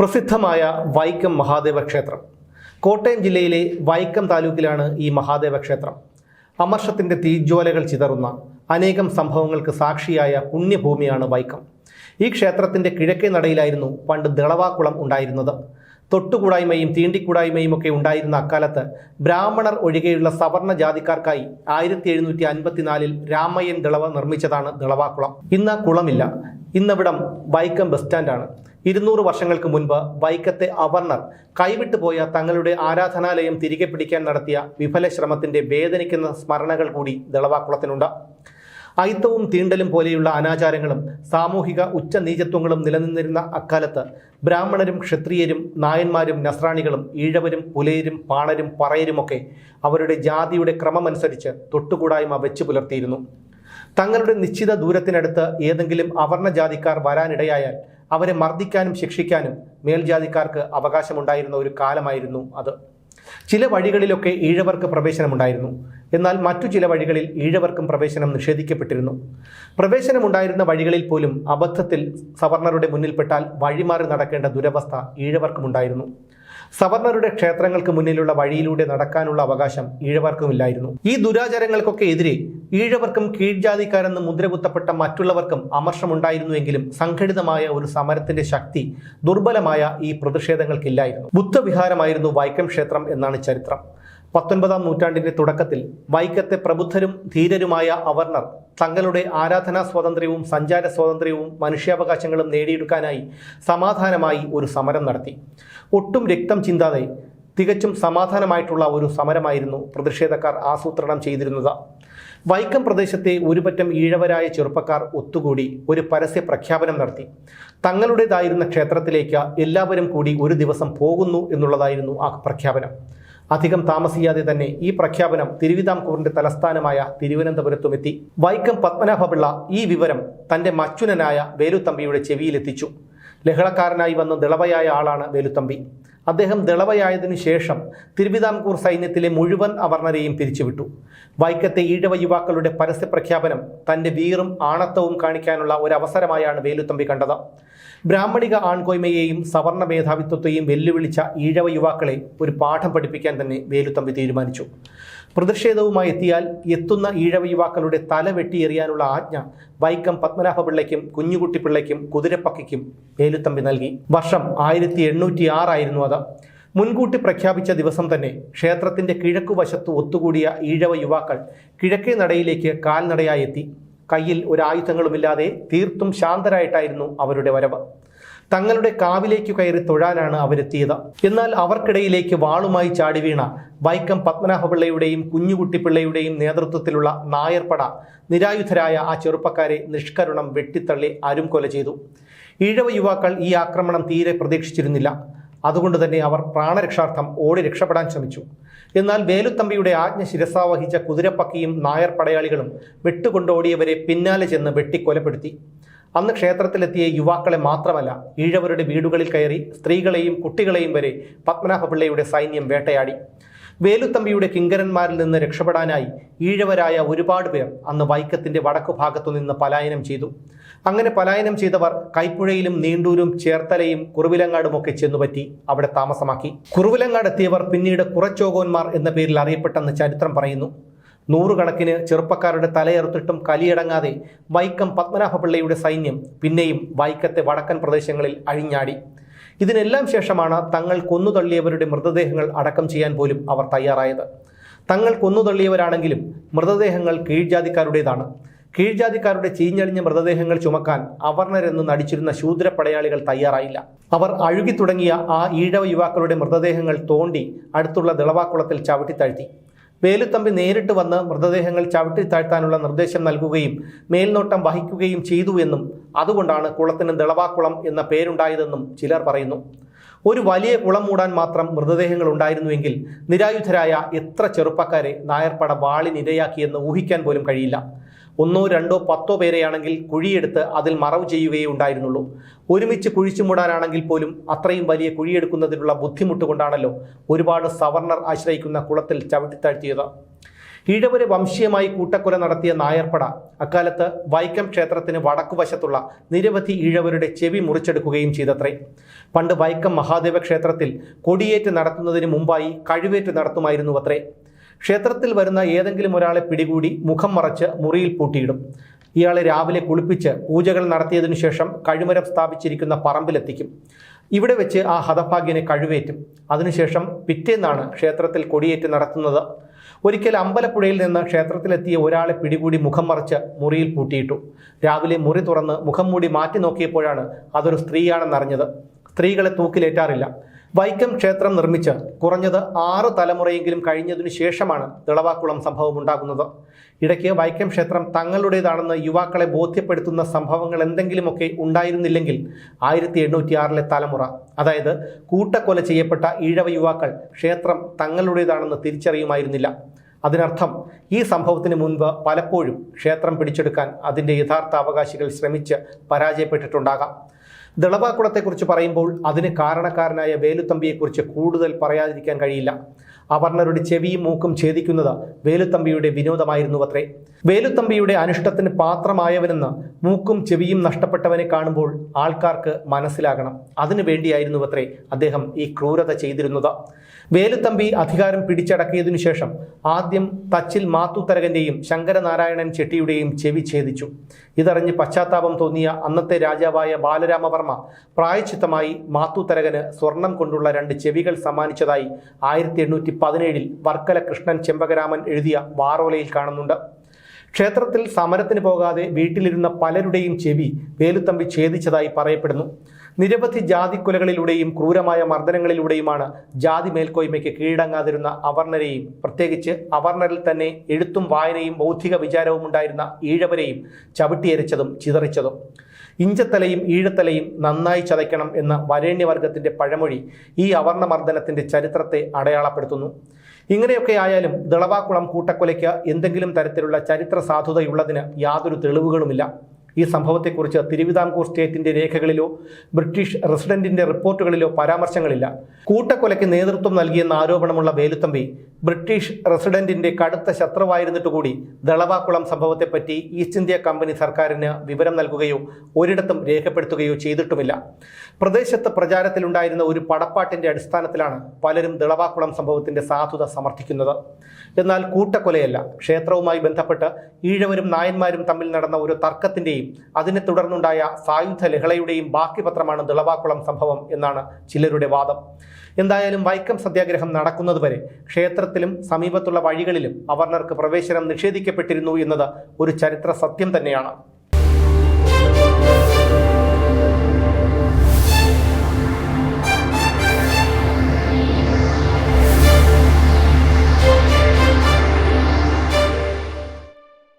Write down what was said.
പ്രസിദ്ധമായ വൈക്കം മഹാദേവ ക്ഷേത്രം കോട്ടയം ജില്ലയിലെ വൈക്കം താലൂക്കിലാണ് ഈ മഹാദേവ ക്ഷേത്രം അമർഷത്തിന്റെ തീജ്വാലകൾ ചിതറുന്ന അനേകം സംഭവങ്ങൾക്ക് സാക്ഷിയായ പുണ്യഭൂമിയാണ് വൈക്കം. ഈ ക്ഷേത്രത്തിന്റെ കിഴക്കേ നടയിലായിരുന്നു പണ്ട് ദളവാക്കുളം ഉണ്ടായിരുന്നത്. തൊട്ടുകൂടായ്മയും തീണ്ടിക്കൂടായ്മയും ഒക്കെ ഉണ്ടായിരുന്ന അക്കാലത്ത് ബ്രാഹ്മണർ ഒഴികെയുള്ള സവർണ ജാതിക്കാർക്കായി ആയിരത്തി എഴുന്നൂറ്റി അൻപത്തിനാലിൽ രാമയ്യൻ ദളവ നിർമ്മിച്ചതാണ് ദളവാക്കുളം. ഇന്ന് കുളമില്ല. ഇന്നവിടം വൈക്കം ബസ് സ്റ്റാൻഡാണ്. ഇരുന്നൂറ് വർഷങ്ങൾക്ക് മുൻപ് വൈക്കത്തെ അവർണർ കൈവിട്ടുപോയ തങ്ങളുടെ ആരാധനാലയം തിരികെ പിടിക്കാൻ നടത്തിയ വിഫല ശ്രമത്തിന്റെ വേദനിക്കുന്ന സ്മരണകൾ കൂടി ദളവാക്കുളത്തിനുണ്ട്. അയിത്തവും തീണ്ടലും പോലെയുള്ള അനാചാരങ്ങളും സാമൂഹിക ഉച്ചനീചത്വങ്ങളും നിലനിന്നിരുന്ന അക്കാലത്ത് ബ്രാഹ്മണരും ക്ഷത്രിയരും നായന്മാരും നസ്രാണികളും ഈഴവരും പുലയരും പാണരും പറയരുമൊക്കെ അവരുടെ ജാതിയുടെ ക്രമമനുസരിച്ച് തൊട്ടുകൂടായ്മ വെച്ചു പുലർത്തിയിരുന്നു. തങ്ങളുടെ നിശ്ചിത ദൂരത്തിനടുത്ത് ഏതെങ്കിലും അവർണ ജാതിക്കാർ വരാനിടയായാൽ അവരെ മർദ്ദിക്കാനും ശിക്ഷിക്കാനും മേൽജാതിക്കാർക്ക് അവകാശമുണ്ടായിരുന്ന ഒരു കാലമായിരുന്നു അത്. ചില വഴികളിലൊക്കെ ഈഴവർക്ക് പ്രവേശനമുണ്ടായിരുന്നു. എന്നാൽ മറ്റു ചില വഴികളിൽ ഈഴവർക്കും പ്രവേശനം നിഷേധിക്കപ്പെട്ടിരുന്നു. പ്രവേശനമുണ്ടായിരുന്ന വഴികളിൽ പോലും അബദ്ധത്തിൽ സവർണറുടെ മുന്നിൽപ്പെട്ടാൽ വഴിമാറി നടക്കേണ്ട ദുരവസ്ഥ ഈഴവർക്കുമുണ്ടായിരുന്നു. സവർണറുടെ ക്ഷേത്രങ്ങൾക്ക് മുന്നിലുള്ള വഴിയിലൂടെ നടക്കാനുള്ള അവകാശം ഈഴവർക്കുമില്ലായിരുന്നു. ഈ ദുരാചാരങ്ങൾക്കൊക്കെ എതിരെ ഈഴവർക്കും കീഴ്ജാതിക്കാരെന്ന് മുദ്രകുത്തപ്പെട്ട മറ്റുള്ളവർക്കും അമർഷമുണ്ടായിരുന്നുവെങ്കിലും സംഘടിതമായ ഒരു സമരത്തിന്റെ ശക്തി ദുർബലമായ ഈ പ്രതിഷേധങ്ങൾക്കില്ലായിരുന്നു. ബുദ്ധവിഹാരമായിരുന്നു വൈക്കം ക്ഷേത്രം എന്നാണ് ചരിത്രം. പത്തൊൻപതാം നൂറ്റാണ്ടിന്റെ തുടക്കത്തിൽ വൈക്കത്തെ പ്രബുദ്ധരും ധീരരുമായ അവർണർ തങ്ങളുടെ ആരാധനാ സ്വാതന്ത്ര്യവും സഞ്ചാര സ്വാതന്ത്ര്യവും മനുഷ്യാവകാശങ്ങളും നേടിയെടുക്കാനായി സമാധാനമായി ഒരു സമരം നടത്തി. ഒട്ടും രക്തം ചിന്താതെ തികച്ചും സമാധാനമായിട്ടുള്ള ഒരു സമരമായിരുന്നു പ്രതിഷേധക്കാർ ആസൂത്രണം ചെയ്തിരുന്നത്. വൈക്കം പ്രദേശത്തെ ഒരുപറ്റം ഈഴവരായ ചെറുപ്പക്കാർ ഒത്തുകൂടി ഒരു പരസ്യ പ്രഖ്യാപനം നടത്തി. തങ്ങളുടേതായിരുന്ന ക്ഷേത്രത്തിലേക്ക് എല്ലാവരും കൂടി ഒരു ദിവസം പോകുന്നു എന്നുള്ളതായിരുന്നു ആ പ്രഖ്യാപനം. അധികം താമസിയാതെ തന്നെ ഈ പ്രഖ്യാപനം തിരുവിതാംകൂറിന്റെ തലസ്ഥാനമായ തിരുവനന്തപുരത്തുമെത്തി. വൈക്കം പത്മനാഭപിള്ള ഈ വിവരം തന്റെ മച്ചുനനായ വേലുത്തമ്പിയുടെ ചെവിയിലെത്തിച്ചു. ലഹളക്കാരനായി വന്ന ദിളവയായ ആളാണ് വേലുത്തമ്പി. അദ്ദേഹം ദളവയായതിനു ശേഷം തിരുവിതാംകൂർ സൈന്യത്തിലെ മുഴുവൻ അവർണരെയും പിരിച്ചുവിട്ടു. വൈക്കത്തെ ഈഴവ യുവാക്കളുടെ പരസ്യപ്രഖ്യാപനം തന്റെ വീറും ആണത്തവും കാണിക്കാനുള്ള ഒരു വേലുത്തമ്പി കണ്ടത്. ബ്രാഹ്മണിക ആൺകോയ്മയെയും സവർണ മേധാവിത്വത്തെയും വെല്ലുവിളിച്ച ഈഴവ യുവാക്കളെ ഒരു പാഠം പഠിപ്പിക്കാൻ തന്നെ വേലുത്തമ്പി തീരുമാനിച്ചു. പ്രതിഷേധവുമായി എത്തിയാൽ എത്തുന്ന ഈഴവ യുവാക്കളുടെ തല വെട്ടിയെറിയാനുള്ള ആജ്ഞ വൈക്കം പത്മനാഭപിള്ളയ്ക്കും കുഞ്ഞുകുട്ടിപ്പിള്ളയ്ക്കും കുതിരപ്പക്കയ്ക്കും വേലുത്തമ്പി നൽകി. വർഷം ആയിരത്തി എണ്ണൂറ്റി ആറായിരുന്നു അത്. മുൻകൂട്ടി പ്രഖ്യാപിച്ച ദിവസം തന്നെ ക്ഷേത്രത്തിന്റെ കിഴക്കുവശത്ത് ഒത്തുകൂടിയ ഈഴവ യുവാക്കൾ കിഴക്കേ നടയിലേക്ക് കാൽനടയായി എത്തി. കയ്യിൽ ഒരു ആയുധങ്ങളുമില്ലാതെ തീർത്തും ശാന്തരായിട്ടായിരുന്നു അവരുടെ വരവ്. തങ്ങളുടെ കാവിലേക്ക് കയറി തൊഴാനാണ് അവരെത്തിയത്. എന്നാൽ അവർക്കിടയിലേക്ക് വാളുമായി ചാടി വീണ വൈക്കം പത്മനാഭപിള്ളയുടെയും കുഞ്ഞുകുട്ടിപ്പിള്ളയുടെയും നേതൃത്വത്തിലുള്ള നായർപ്പട നിരായുധരായ ആ ചെറുപ്പക്കാരെ നിഷ്കരുണം വെട്ടിത്തള്ളി അരും കൊല ചെയ്തു. ഈഴവ യുവാക്കൾ ഈ ആക്രമണം തീരെ പ്രതീക്ഷിച്ചിരുന്നില്ല. അതുകൊണ്ട് തന്നെ അവർ പ്രാണരക്ഷാർത്ഥം ഓടി രക്ഷപ്പെടാൻ ശ്രമിച്ചു. എന്നാൽ വേലുത്തമ്പിയുടെ ആജ്ഞ ശിരസാവഹിച്ച കുതിരപ്പക്കിയും നായർ പടയാളികളും വിട്ടുകൊണ്ടോടിയവരെ പിന്നാലെ ചെന്ന് വെട്ടിക്കൊലപ്പെടുത്തി. അന്ന് ക്ഷേത്രത്തിലെത്തിയ യുവാക്കളെ മാത്രമല്ല ഈഴവരുടെ വീടുകളിൽ കയറി സ്ത്രീകളെയും കുട്ടികളെയും വരെ പത്മനാഭപിള്ളയുടെ സൈന്യം വേട്ടയാടി. വേലുത്തമ്പിയുടെ കിങ്കരന്മാരിൽ നിന്ന് രക്ഷപ്പെടാനായി ഈഴവരായ ഒരുപാട് പേർ അന്ന് വൈക്കത്തിന്റെ വടക്കു ഭാഗത്തു നിന്ന് പലായനം ചെയ്തു. അങ്ങനെ പലായനം ചെയ്തവർ കൈപ്പുഴയിലും നീണ്ടൂരും ചേർത്തലയും കുറുവിലങ്ങാടുമൊക്കെ ചെന്നുപറ്റി അവിടെ താമസമാക്കി. കുറുവിലങ്ങാട് എത്തിയവർ പിന്നീട് കുറച്ചോകോന്മാർ എന്ന പേരിൽ അറിയപ്പെട്ടെന്ന് ചരിത്രം പറയുന്നു. നൂറുകണക്കിന് ചെറുപ്പക്കാരുടെ തലയെറുത്തിട്ടും കലിയടങ്ങാതെ വൈക്കം പത്മനാഭപിള്ളയുടെ സൈന്യം പിന്നെയും വൈക്കത്തെ വടക്കൻ പ്രദേശങ്ങളിൽ അഴിഞ്ഞാടി. ഇതിനെല്ലാം ശേഷമാണ് തങ്ങൾ കൊന്നുതള്ളിയവരുടെ മൃതദേഹങ്ങൾ അടക്കം ചെയ്യാൻ പോലും അവർ തയ്യാറായത്. തങ്ങൾ കൊന്നുതള്ളിയവരാണെങ്കിലും മൃതദേഹങ്ങൾ കീഴ്ജാതിക്കാരുടേതാണ്. കീഴ്ജാതിക്കാരുടെ ചീഞ്ഞളിഞ്ഞ മൃതദേഹങ്ങൾ ചുമക്കാൻ അവർണരെന്ന് നടിച്ചിരുന്ന ശൂദ്രപ്പടയാളികൾ തയ്യാറായില്ല. അവർ അഴുകി തുടങ്ങിയ ആ ഈഴവ യുവാക്കളുടെ മൃതദേഹങ്ങൾ തോണ്ടി അടുത്തുള്ള ദളവാക്കുളത്തിൽ ചവിട്ടിത്താഴ്ത്തി വേലുത്തമ്പി നേരിട്ട് വന്ന് മൃതദേഹങ്ങൾ ചവിട്ടി താഴ്ത്താനുള്ള നിർദ്ദേശം നൽകുകയും മേൽനോട്ടം വഹിക്കുകയും ചെയ്തു എന്നും അതുകൊണ്ടാണ് കുളത്തിന് ദളവാക്കുളം എന്ന പേരുണ്ടായതെന്നും ചിലർ പറയുന്നു ഒരു വലിയ കുളം മൂടാൻ മാത്രം മൃതദേഹങ്ങൾ ഉണ്ടായിരുന്നുവെങ്കിൽ നിരായുധരായ എത്ര ചെറുപ്പക്കാരെ നായർപ്പട വാളിനിരയാക്കിയെന്ന് ഊഹിക്കാൻ പോലും കഴിയില്ല. ഒന്നോ രണ്ടോ പത്തോ പേരെയാണെങ്കിൽ കുഴിയെടുത്ത് അതിൽ മറവ് ചെയ്യുകയേ ഉണ്ടായിരുന്നുള്ളൂ. ഒരുമിച്ച് കുഴിച്ചു മൂടാനാണെങ്കിൽ പോലും അത്രയും വലിയ കുഴിയെടുക്കുന്നതിനുള്ള ബുദ്ധിമുട്ട് കൊണ്ടാണല്ലോ ഒരുപാട് സവർണർ ആശ്രയിക്കുന്ന കുളത്തിൽ ചവിട്ടിത്താഴ്ത്തിയത് ഈഴവരെ വംശീയമായി കൂട്ടക്കൊല നടത്തിയ നായർപ്പട അക്കാലത്ത് വൈക്കം ക്ഷേത്രത്തിന് വടക്കുവശത്തുള്ള നിരവധി ഈഴവരുടെ ചെവി മുറിച്ചെടുക്കുകയും ചെയ്തത്രേ. പണ്ട് വൈക്കം മഹാദേവ ക്ഷേത്രത്തിൽ കൊടിയേറ്റ് നടത്തുന്നതിന് മുമ്പായി കഴിവേറ്റ് നടത്തുമായിരുന്നു അത്രേ ക്ഷേത്രത്തിൽ വരുന്ന ഏതെങ്കിലും ഒരാളെ പിടികൂടി മുഖം മറച്ച് മുറിയിൽ പൂട്ടിയിടും. ഇയാളെ രാവിലെ കുളിപ്പിച്ച് പൂജകൾ നടത്തിയതിനു ശേഷം കഴിമരം സ്ഥാപിച്ചിരിക്കുന്ന പറമ്പിലെത്തിക്കും. ഇവിടെ വെച്ച് ആ ഹതഭാഗ്യനെ കഴിവേറ്റും അതിനുശേഷം പിറ്റേന്നാണ് ക്ഷേത്രത്തിൽ കൊടിയേറ്റ് നടത്തുന്നത്. ഒരിക്കൽ അമ്പലപ്പുഴയിൽ നിന്ന് ക്ഷേത്രത്തിലെത്തിയ ഒരാളെ പിടികൂടി മുഖം മറച്ച് മുറിയിൽ പൂട്ടിയിട്ടു. രാവിലെ മുറി തുറന്ന് മുഖം മൂടി മാറ്റി നോക്കിയപ്പോഴാണ് അതൊരു സ്ത്രീയാണെന്നറിഞ്ഞത്. സ്ത്രീകളെ തൂക്കിലേറ്റാറില്ല. വൈക്കം ക്ഷേത്രം നിർമ്മിച്ച് കുറഞ്ഞത് ആറ് തലമുറയെങ്കിലും കഴിഞ്ഞതിനു ശേഷമാണ് തിളവാക്കുളം സംഭവം ഉണ്ടാകുന്നത്. ഇടയ്ക്ക് വൈക്കം ക്ഷേത്രം തങ്ങളുടേതാണെന്ന് യുവാക്കളെ ബോധ്യപ്പെടുത്തുന്ന സംഭവങ്ങൾ എന്തെങ്കിലുമൊക്കെ ഉണ്ടായിരുന്നില്ലെങ്കിൽ ആയിരത്തി എണ്ണൂറ്റി ആറിലെ തലമുറ അതായത് കൂട്ടക്കൊല ചെയ്യപ്പെട്ട ഈഴവ യുവാക്കൾ ക്ഷേത്രം തങ്ങളുടേതാണെന്ന് തിരിച്ചറിയുമായിരുന്നില്ല. അതിനർത്ഥം ഈ സംഭവത്തിന് മുൻപ് പലപ്പോഴും ക്ഷേത്രം പിടിച്ചെടുക്കാൻ അതിന്റെ യഥാർത്ഥ അവകാശികൾ ശ്രമിച്ച് പരാജയപ്പെട്ടിട്ടുണ്ടാകാം. ദളവാക്കുളത്തെക്കുറിച്ച് പറയുമ്പോൾ അതിന് കാരണക്കാരനായ വേലുത്തമ്പിയെക്കുറിച്ച് കൂടുതൽ പറയാതിരിക്കാൻ കഴിയില്ല. അവർണരുടെ ചെവിയും മൂക്കും ഛേദിക്കുന്നത് വേലുത്തമ്പിയുടെ വിനോദമായിരുന്നു അത്രേ വേലുത്തമ്പിയുടെ അനിഷ്ടത്തിന് പാത്രമായവനെന്ന് മൂക്കും ചെവിയും നഷ്ടപ്പെട്ടവനെ കാണുമ്പോൾ ആൾക്കാർക്ക് മനസ്സിലാകണം. അതിനു വേണ്ടിയായിരുന്നു അത്രേ അദ്ദേഹം ഈ ക്രൂരത ചെയ്തിരുന്നത്. വേലുത്തമ്പി അധികാരം പിടിച്ചടക്കിയതിനു ശേഷം ആദ്യം തച്ചിൽ മാത്തുത്തരകന്റെയും ശങ്കരനാരായണൻ ചെട്ടിയുടെയും ചെവി ഛേദിച്ചു. ഇതറിഞ്ഞ് പശ്ചാത്താപം തോന്നിയ അന്നത്തെ രാജാവായ ബാലരാമവർമ്മ പ്രായച്ചിത്തമായി മാത്തുത്തരകന് സ്വർണം കൊണ്ടുള്ള രണ്ട് ചെവികൾ സമ്മാനിച്ചതായി ആയിരത്തി എണ്ണൂറ്റി പതിനേഴിൽ വർക്കല കൃഷ്ണൻ ചെമ്പകരാമൻ എഴുതിയ വാറോലയിൽ കാണുന്നുണ്ട്. ക്ഷേത്രത്തിൽ സമരത്തിന് പോകാതെ വീട്ടിലിരുന്ന പലരുടെയും ചെവി വേലുത്തമ്പി ഛേദിച്ചതായി പറയപ്പെടുന്നു. നിരവധി ജാതിക്കൊലകളിലൂടെയും ക്രൂരമായ മർദ്ദനങ്ങളിലൂടെയുമാണ് ജാതി മേൽക്കോയ്മയ്ക്ക് കീഴടങ്ങാതിരുന്ന അവർണരെയും പ്രത്യേകിച്ച് അവർണരിൽ തന്നെ എഴുത്തും വായനയും ബൗദ്ധിക വിചാരവും ഉണ്ടായിരുന്ന ഈഴവരെയും ചവിട്ടിയരച്ചതും ചിതറിച്ചതും. ഇഞ്ചത്തലയും ഈഴത്തലയും നന്നായി ചതയ്ക്കണം എന്ന വരേണ്യവർഗത്തിന്റെ പഴമൊഴി ഈ അവർണമർദ്ദനത്തിന്റെ ചരിത്രത്തെ അടയാളപ്പെടുത്തുന്നു. ഇങ്ങനെയൊക്കെ ആയാലും ദളവാക്കുളം കൂട്ടക്കൊലയ്ക്ക് എന്തെങ്കിലും തരത്തിലുള്ള ചരിത്ര സാധുതയുള്ളതിന് യാതൊരു തെളിവുകളുമില്ല. ഈ സംഭവത്തെക്കുറിച്ച് തിരുവിതാംകൂർ സ്റ്റേറ്റിന്റെ രേഖകളിലോ ബ്രിട്ടീഷ് റെസിഡന്റിന്റെ റിപ്പോർട്ടുകളിലോ പരാമർശങ്ങളില്ല. കൂട്ടക്കൊലയ്ക്ക് നേതൃത്വം നൽകിയെന്ന ആരോപണമുള്ള വേലുത്തമ്പി ബ്രിട്ടീഷ് റെസിഡന്റിന്റെ കടുത്ത ശത്രുവായിരുന്നിട്ട് കൂടി ദളവാക്കുളം സംഭവത്തെപ്പറ്റി ഈസ്റ്റ് ഇന്ത്യ കമ്പനി സർക്കാരിന് വിവരം നൽകുകയോ ഒരിടത്തും രേഖപ്പെടുത്തുകയോ ചെയ്തിട്ടുമില്ല. പ്രദേശത്ത് പ്രചാരത്തിലുണ്ടായിരുന്ന ഒരു പടപ്പാട്ടിന്റെ അടിസ്ഥാനത്തിലാണ് പലരും ദളവാക്കുളം സംഭവത്തിന്റെ സാധുത സമർത്ഥിക്കുന്നത്. എന്നാൽ കൂട്ടക്കൊലയല്ല. ക്ഷേത്രവുമായി ബന്ധപ്പെട്ട് ഈഴവരും നായന്മാരും തമ്മിൽ നടന്ന ഒരു തർക്കത്തിന്റെയും അതിനെ തുടർന്നുണ്ടായ സായുധ ലഹളയുടെയും ബാക്കി പത്രമാണ് ദളവാക്കുളം സംഭവം എന്നാണ് ചിലരുടെ വാദം. എന്തായാലും വൈക്കം സത്യാഗ്രഹം നടക്കുന്നതുവരെ ക്ഷേത്രത്തിലും സമീപത്തുള്ള വഴികളിലും അവർണർക്ക് പ്രവേശനം നിഷേധിക്കപ്പെട്ടിരുന്നു എന്നത് ഒരു ചരിത്ര സത്യം തന്നെയാണ്.